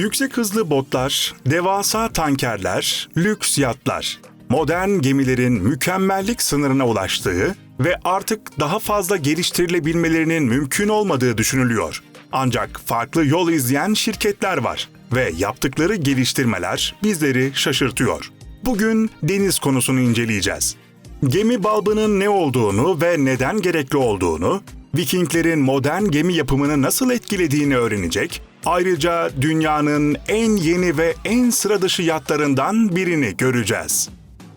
Yüksek hızlı botlar, devasa tankerler, lüks yatlar. Modern gemilerin mükemmellik sınırına ulaştığı ve artık daha fazla geliştirilebilmelerinin mümkün olmadığı düşünülüyor. Ancak farklı yol izleyen şirketler var ve yaptıkları geliştirmeler bizleri şaşırtıyor. Bugün deniz konusunu inceleyeceğiz. Gemi balbının ne olduğunu ve neden gerekli olduğunu, Vikinglerin modern gemi yapımını nasıl etkilediğini öğrenecek, ayrıca dünyanın en yeni ve en sıra dışı yatlarından birini göreceğiz.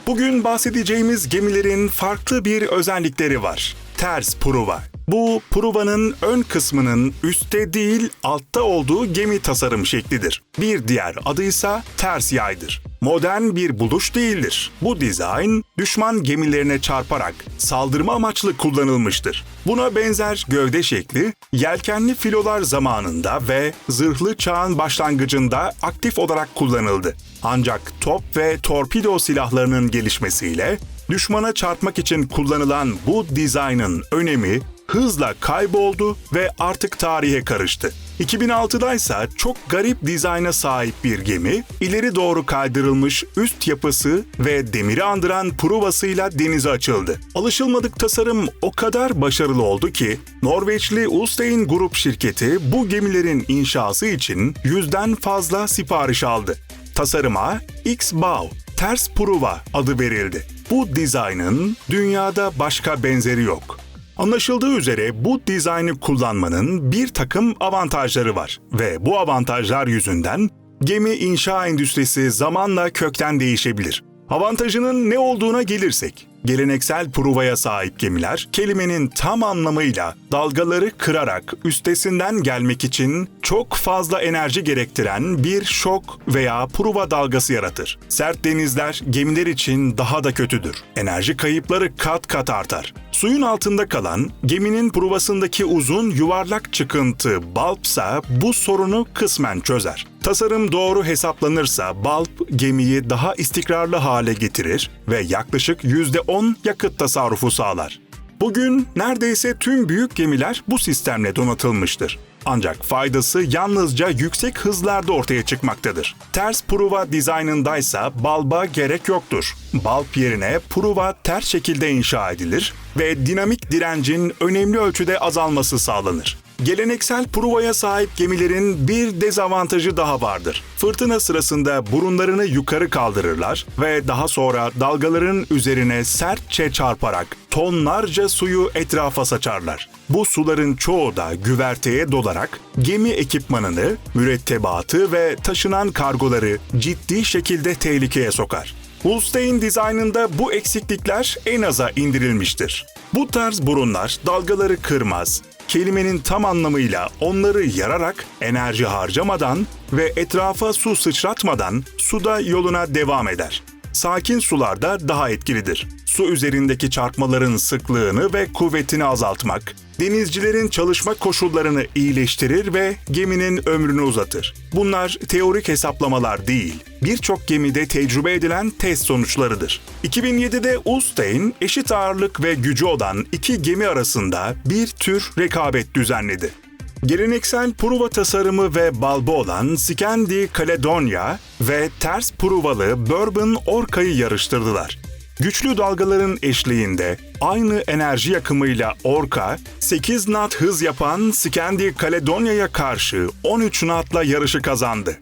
Bugün bahsedeceğimiz gemilerin farklı bir özellikleri var. Ters pruva. Bu pruvanın ön kısmının üstte değil altta olduğu gemi tasarım şeklidir. Bir diğer adı ise ters yaydır. Modern bir buluş değildir. Bu dizayn düşman gemilerine çarparak saldırma amaçlı kullanılmıştır. Buna benzer gövde şekli yelkenli filolar zamanında ve zırhlı çağın başlangıcında aktif olarak kullanıldı. Ancak top ve torpido silahlarının gelişmesiyle düşmana çarpmak için kullanılan bu dizaynın önemi hızla kayboldu ve artık tarihe karıştı. 2006'da ise çok garip dizayna sahip bir gemi, ileri doğru kaydırılmış üst yapısı ve demiri andıran pruvasıyla denize açıldı. Alışılmadık tasarım o kadar başarılı oldu ki, Norveçli Ulstein Grup şirketi bu gemilerin inşası için yüzden fazla sipariş aldı. Tasarıma X-Bow, ters pruva adı verildi. Bu dizaynın dünyada başka benzeri yok. Anlaşıldığı üzere bu dizaynı kullanmanın bir takım avantajları var ve bu avantajlar yüzünden gemi inşa endüstrisi zamanla kökten değişebilir. Avantajının ne olduğuna gelirsek, geleneksel pruvaya sahip gemiler kelimenin tam anlamıyla dalgaları kırarak üstesinden gelmek için çok fazla enerji gerektiren bir şok veya pruva dalgası yaratır. Sert denizler gemiler için daha da kötüdür. Enerji kayıpları kat kat artar. Suyun altında kalan geminin pruvasındaki uzun yuvarlak çıkıntı balpsa bu sorunu kısmen çözer. Tasarım doğru hesaplanırsa balp gemiyi daha istikrarlı hale getirir ve yaklaşık %10 yakıt tasarrufu sağlar. Bugün neredeyse tüm büyük gemiler bu sistemle donatılmıştır. Ancak faydası yalnızca yüksek hızlarda ortaya çıkmaktadır. Ters pruva dizaynındaysa balba gerek yoktur. Balp yerine pruva ters şekilde inşa edilir ve dinamik direncin önemli ölçüde azalması sağlanır. Geleneksel pruvaya sahip gemilerin bir dezavantajı daha vardır. Fırtına sırasında burunlarını yukarı kaldırırlar ve daha sonra dalgaların üzerine sertçe çarparak tonlarca suyu etrafa saçarlar. Bu suların çoğu da güverteye dolarak gemi ekipmanını, mürettebatı ve taşınan kargoları ciddi şekilde tehlikeye sokar. Holstein dizaynında bu eksiklikler en aza indirilmiştir. Bu tarz burunlar dalgaları kırmaz, kelimenin tam anlamıyla onları yararak enerji harcamadan ve etrafa su sıçratmadan suda yoluna devam eder. Sakin sularda daha etkilidir. Su üzerindeki çarpmaların sıklığını ve kuvvetini azaltmak, denizcilerin çalışma koşullarını iyileştirir ve geminin ömrünü uzatır. Bunlar teorik hesaplamalar değil, birçok gemide tecrübe edilen test sonuçlarıdır. 2007'de Ulstein eşit ağırlık ve gücü olan iki gemi arasında bir tür rekabet düzenledi. Geleneksel pruva tasarımı ve balba olan Scandi Caledonia ve ters pruvalı Bourbon Orca'yı yarıştırdılar. Güçlü dalgaların eşliğinde aynı enerji yakımıyla Orca, 8 knot hız yapan Scandi Caledonia'ya karşı 13 knotla yarışı kazandı.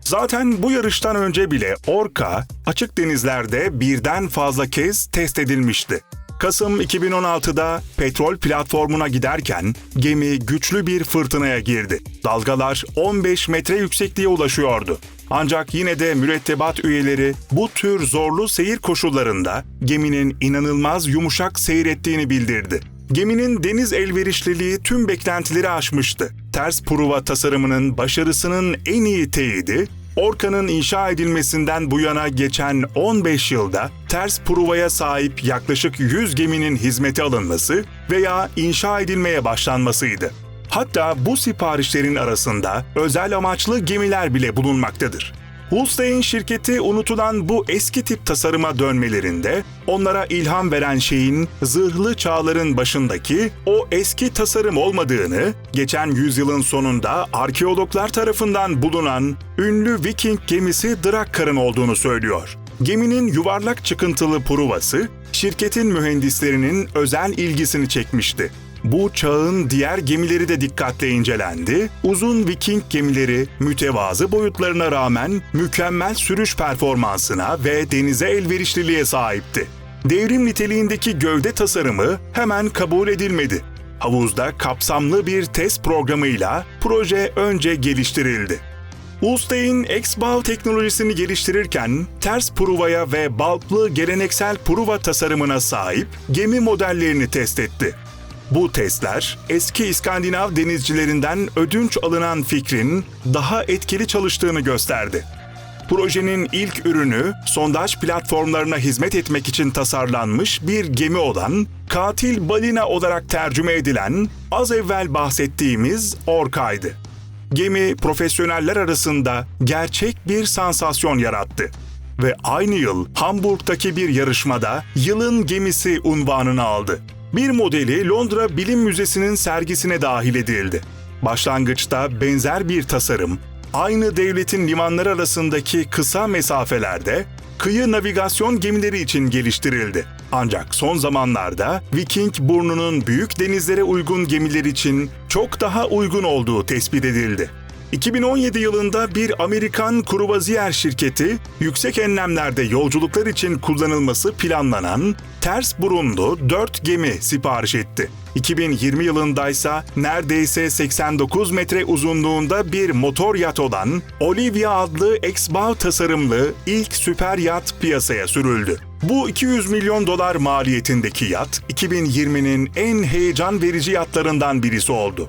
Zaten bu yarıştan önce bile Orca açık denizlerde birden fazla kez test edilmişti. Kasım 2016'da petrol platformuna giderken gemi güçlü bir fırtınaya girdi. Dalgalar 15 metre yüksekliğe ulaşıyordu. Ancak yine de mürettebat üyeleri bu tür zorlu seyir koşullarında geminin inanılmaz yumuşak seyrettiğini bildirdi. Geminin deniz elverişliliği tüm beklentileri aşmıştı. Ters pruva tasarımının başarısının en iyi teyidi Orka'nın inşa edilmesinden bu yana geçen 15 yılda ters pruvaya sahip yaklaşık 100 geminin hizmete alınması veya inşa edilmeye başlanmasıydı. Hatta bu siparişlerin arasında özel amaçlı gemiler bile bulunmaktadır. Hulstein şirketi unutulan bu eski tip tasarıma dönmelerinde onlara ilham veren şeyin zırhlı çağların başındaki o eski tasarım olmadığını, geçen yüzyılın sonunda arkeologlar tarafından bulunan ünlü Viking gemisi Drakkar'ın olduğunu söylüyor. Geminin yuvarlak çıkıntılı pruvası şirketin mühendislerinin özel ilgisini çekmişti. Bu çağın diğer gemileri de dikkatle incelendi. Uzun Viking gemileri mütevazı boyutlarına rağmen mükemmel sürüş performansına ve denize elverişliliğe sahipti. Devrim niteliğindeki gövde tasarımı hemen kabul edilmedi. Havuzda kapsamlı bir test programıyla proje önce geliştirildi. Ulstein X-Bal teknolojisini geliştirirken ters pruvaya ve balplı geleneksel pruva tasarımına sahip gemi modellerini test etti. Bu testler eski İskandinav denizcilerinden ödünç alınan fikrin daha etkili çalıştığını gösterdi. Projenin ilk ürünü sondaj platformlarına hizmet etmek için tasarlanmış bir gemi olan katil balina olarak tercüme edilen az evvel bahsettiğimiz Orka'ydı. Gemi profesyoneller arasında gerçek bir sansasyon yarattı ve aynı yıl Hamburg'daki bir yarışmada yılın gemisi unvanını aldı. Bir modeli Londra Bilim Müzesi'nin sergisine dahil edildi. Başlangıçta benzer bir tasarım, aynı devletin limanları arasındaki kısa mesafelerde kıyı navigasyon gemileri için geliştirildi. Ancak son zamanlarda Viking burnunun büyük denizlere uygun gemiler için çok daha uygun olduğu tespit edildi. 2017 yılında bir Amerikan kruvaziyer şirketi yüksek enlemlerde yolculuklar için kullanılması planlanan ters burunlu 4 gemi sipariş etti. 2020 yılındaysa neredeyse 89 metre uzunluğunda bir motor yat olan Olivia adlı X-Bow tasarımlı ilk süper yat piyasaya sürüldü. Bu 200 milyon dolar maliyetindeki yat 2020'nin en heyecan verici yatlarından birisi oldu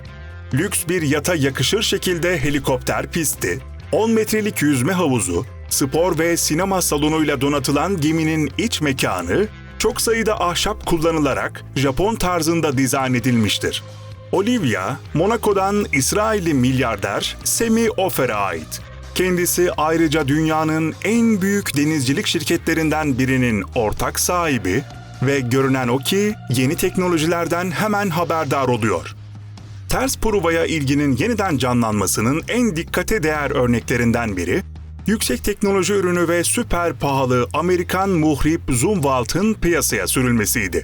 lüks bir yata yakışır şekilde helikopter pisti, 10 metrelik yüzme havuzu, spor ve sinema salonuyla donatılan geminin iç mekanı çok sayıda ahşap kullanılarak Japon tarzında dizayn edilmiştir. Olivia, Monaco'dan İsrailli milyarder Semi Ofer'e ait. Kendisi ayrıca dünyanın en büyük denizcilik şirketlerinden birinin ortak sahibi ve görünen o ki yeni teknolojilerden hemen haberdar oluyor ters pruvaya ilginin yeniden canlanmasının en dikkate değer örneklerinden biri, yüksek teknoloji ürünü ve süper pahalı Amerikan muhrip Zumwalt'ın piyasaya sürülmesiydi.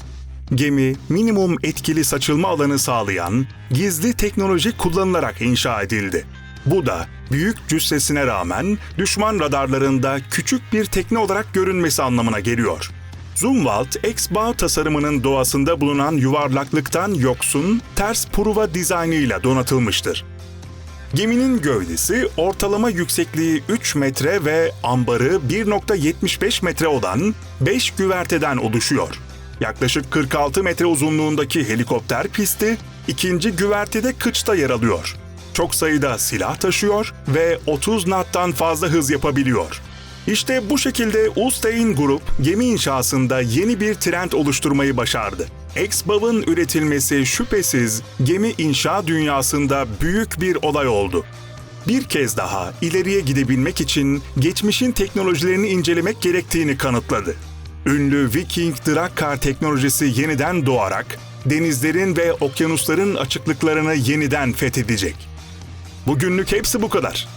Gemi, minimum etkili saçılma alanı sağlayan gizli teknoloji kullanılarak inşa edildi. Bu da büyük cüssesine rağmen düşman radarlarında küçük bir tekne olarak görünmesi anlamına geliyor. Zumwalt, X-Bow tasarımının doğasında bulunan yuvarlaklıktan yoksun, ters pruva dizaynıyla donatılmıştır. Geminin gövdesi ortalama yüksekliği 3 metre ve ambarı 1.75 metre olan 5 güverteden oluşuyor. Yaklaşık 46 metre uzunluğundaki helikopter pisti ikinci güvertede kıçta yer alıyor. Çok sayıda silah taşıyor ve 30 knot'tan fazla hız yapabiliyor. İşte bu şekilde Ulstein Grup gemi inşasında yeni bir trend oluşturmayı başardı. X-Bow'un üretilmesi şüphesiz gemi inşa dünyasında büyük bir olay oldu. Bir kez daha ileriye gidebilmek için geçmişin teknolojilerini incelemek gerektiğini kanıtladı. Ünlü Viking Drakkar teknolojisi yeniden doğarak denizlerin ve okyanusların açıklıklarını yeniden fethedecek. Bugünlük hepsi bu kadar.